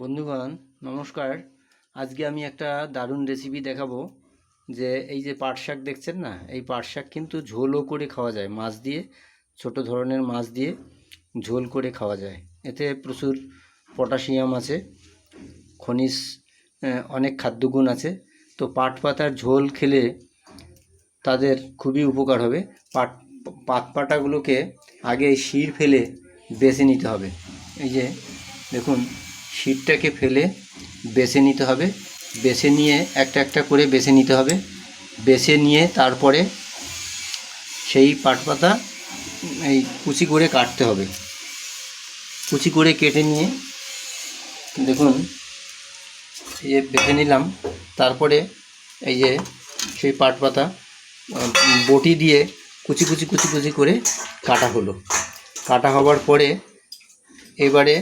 বন্ধুগণ, নমস্কার। আজকে আমি একটা দারুণ রেসিপি দেখাবো যে এই যে পাট শাক দেখছেন না, এই পাট শাক কিন্তু ঝোলও করে খাওয়া যায়। মাছ দিয়ে, ছোট ধরনের মাছ দিয়ে ঝোল করে খাওয়া যায়। এতে প্রচুর পটাশিয়াম আছে, খনিজ অনেক খাদ্যগুণ আছে। তো পাট পাতার ঝোল খেলে তাদের খুবই উপকার হবে। পাট পাত পাতাগুলোকে আগে শির ফেলে বেছে নিতে হবে। এই যে দেখুন শিরটাকে ফেলে বেছে নিতে হবে। বেছে নিয়ে একটা একটা করে বেছে নিতে হবে। বেছে নিয়ে তারপরে সেই পাট পাতা এই কুচি করে কাটতে হবে। কুচি করে কেটে নিয়ে দেখুন, এই যে বেছে নিলাম, তারপরে এই যে সেই পাট পাতা বটি দিয়ে কুচি কুচি কুচি কুচি করে কাটা হলো। কাটা হবার পরে এবারে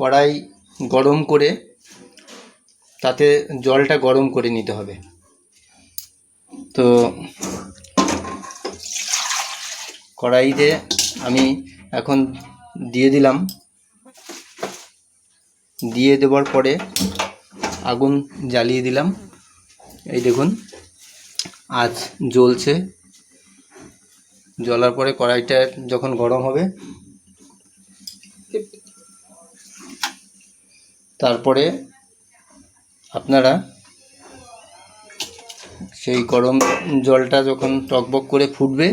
কড়াই গরম করে তাতে জলটা গরম করে নিতে হবে। তো কড়াইতে আমি এখন দিয়ে দিলাম। দিয়ে দেওয়ার পরে আগুন জ্বালিয়ে দিলাম। এই দেখুন, আজ জ্বলছে। জ্বলার পরে কড়াইটা যখন গরম হবে তারপরে আপনারা সেই গরম জলটা যখন টকবক করে ফুটবে,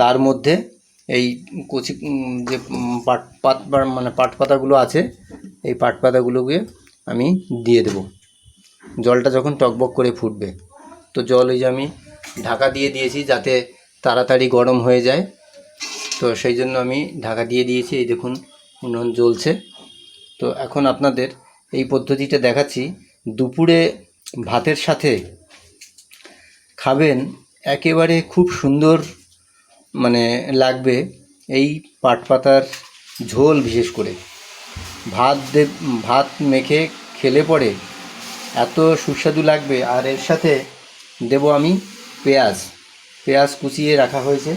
তার মধ্যে এই কচি যে পাট পাত মানে পাট পাতাগুলো আছে, এই পাট পাতাগুলোকে আমি দিয়ে দেব। জলটা যখন টকবক করে ফুটবে, তো জল এই যে আমি ঢাকা দিয়ে দিয়েছি যাতে তাড়াতাড়ি গরম হয়ে যায়। তো সেই জন্য আমি ঢাকা দিয়ে দিয়েছি, এই দেখুন উনুন জ্বলছে। তো এখন আপনাদের এই পদ্ধতিটা দেখাচ্ছি। দুপুরে ভাতের সাথে খাবেন, একেবারে খুব সুন্দর মানে লাগবে এই পাট পাতার ঝোল বিশেষ করে। ভাত দে, ভাত মেখে খেলে পরে এত সুস্বাদু লাগবে। আর এর সাথে দেব আমি পেঁয়াজ। পেঁয়াজ কুচিয়ে রাখা হয়েছে।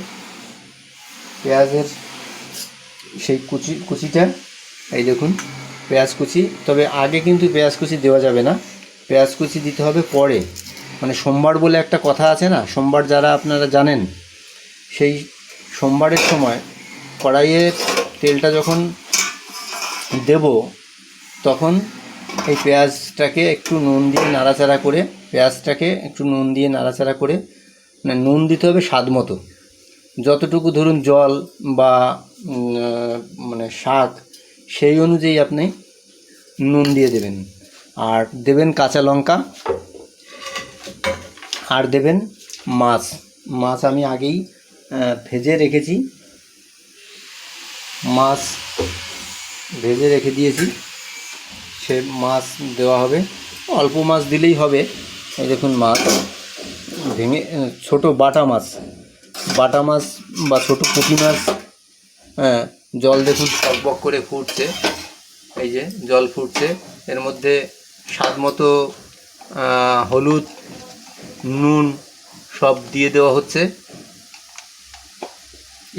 পেঁয়াজের সেই কুচি, কুচিটা, এই দেখুন। পেঁয়াজ কুচি, তবে আগে কিন্তু পেঁয়াজ কুচি দেওয়া যাবে না। পেঁয়াজ কুচি দিতে হবে পরে। মানে সোমবার বলে একটা কথা আছে না, সোমবার যারা আপনারা জানেন, সেই সোমবারের সময় কড়াইয়ের তেলটা যখন দেব, তখন এই পেঁয়াজটাকে একটু নুন দিয়ে নাড়াচাড়া করে, পেঁয়াজটাকে একটু নুন দিয়ে নাড়াচাড়া করে মানে নুন দিতে হবে স্বাদ মতো। যতটুকু ধরুন জল বা মানে শাক সেই অনুযায়ী আপনি নুন দিয়ে দেবেন। আর দেবেন কাঁচা লঙ্কা। আর দেবেন মাছ। মাছ আমি আগেই ভেজে রেখেছি। মাছ ভেজে রেখে দিয়েছি। সে মাছ দেওয়া হবে। অল্প মাছ দিলেই হবে। এই দেখুন মাছ ভেঙে, ছোট বাটা মাছ। বাটা মাছ বা ছোট পুঁটি মাছ হ্যাঁ জল দেখুন টকবক করে ফুটছে। এই যে, জল ফুটছে। এর মধ্যে স্বাদ মতো হলুদ, নুন সব দিয়ে দেওয়া হচ্ছে।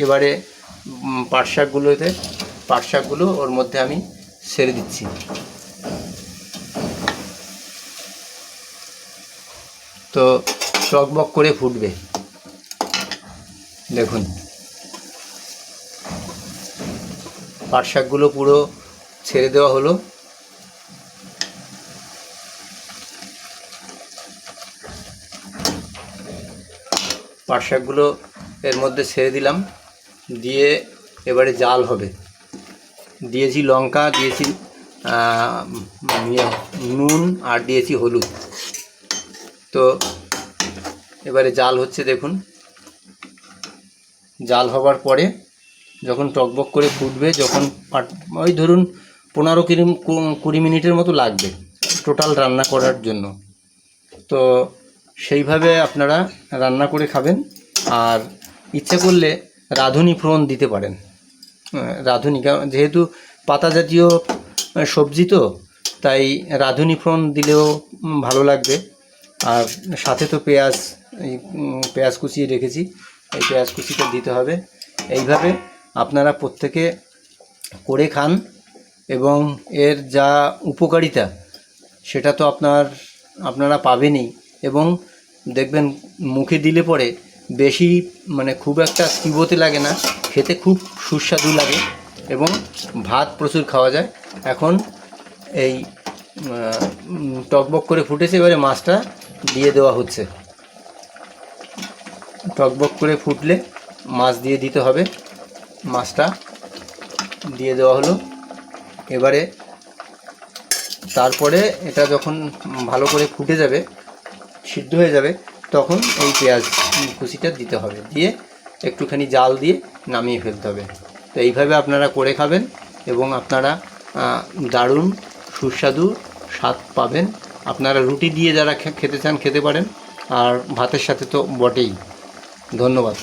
এবারে পাট শাকগুলোতে, পাট শাকগুলো ওর মধ্যে আমি সেরে দিচ্ছি। তো টকবক করে ফুটবে। দেখুন। পাট শাকগুলো পুরো ছেড়ে দেওয়া হলো। পাট শাকগুলো এর মধ্যে ছেড়ে দিলাম। দিয়ে এবারে জাল হবে। দিয়েছি লঙ্কা দিয়েছি ইয়ে, নুন আর দিয়েছি হলুদ। তো এবারে জাল হচ্ছে দেখুন। জাল হবার পরে যখন টকবক করে ফুটবে, যখন ওই ধরুন পনেরো কুড়ি কুড়ি মিনিটের মতো লাগবে টোটাল রান্না করার জন্য। তো সেইভাবে আপনারা রান্না করে খাবেন। আর ইচ্ছা করলে রাঁধুনি ফোড়ন দিতে পারেন। রাঁধুনি যেহেতু পাতা জাতীয় সবজি তো, তাই রাঁধুনি ফোড়ন দিলেও ভালো লাগবে। আর সাথে তো পেঁয়াজ পেঁয়াজ কুচিয়ে রেখেছি। এই পেঁয়াজ কুচিটা দিতে হবে। এইভাবে আপনারা প্রত্যেকে করে খান এবং এর যা উপকারিতা, সেটা তো আপনার, আপনারা পাবেনই এবং দেখবেন মুখে দিলে পরে বেশি মানে খুব একটা চিবোতে লাগে না, খেতে খুব সুস্বাদু লাগে এবং ভাত প্রচুর খাওয়া যায়। এখন এই টকবক করে ফুটেছে, এবারে মাছটা দিয়ে দেওয়া হচ্ছে। টকবক করে ফুটলে মাছ দিয়ে দিতে হবে। মাছটা দিয়ে দেওয়া হলো। এবারে তারপরে এটা যখন ভালো করে ফুটে যাবে, সিদ্ধ হয়ে যাবে, তখন এই পেঁয়াজ কুচিটা দিতে হবে। দিয়ে একটুখানি জাল দিয়ে নামিয়ে ফেলতে হবে। তো এইভাবে আপনারা করে খাবেন এবং আপনারা দারুণ সুস্বাদু স্বাদ পাবেন। আপনারা রুটি দিয়ে যারা খেতে চান খেতে পারেন, আর ভাতের সাথে তো বটেই। ধন্যবাদ।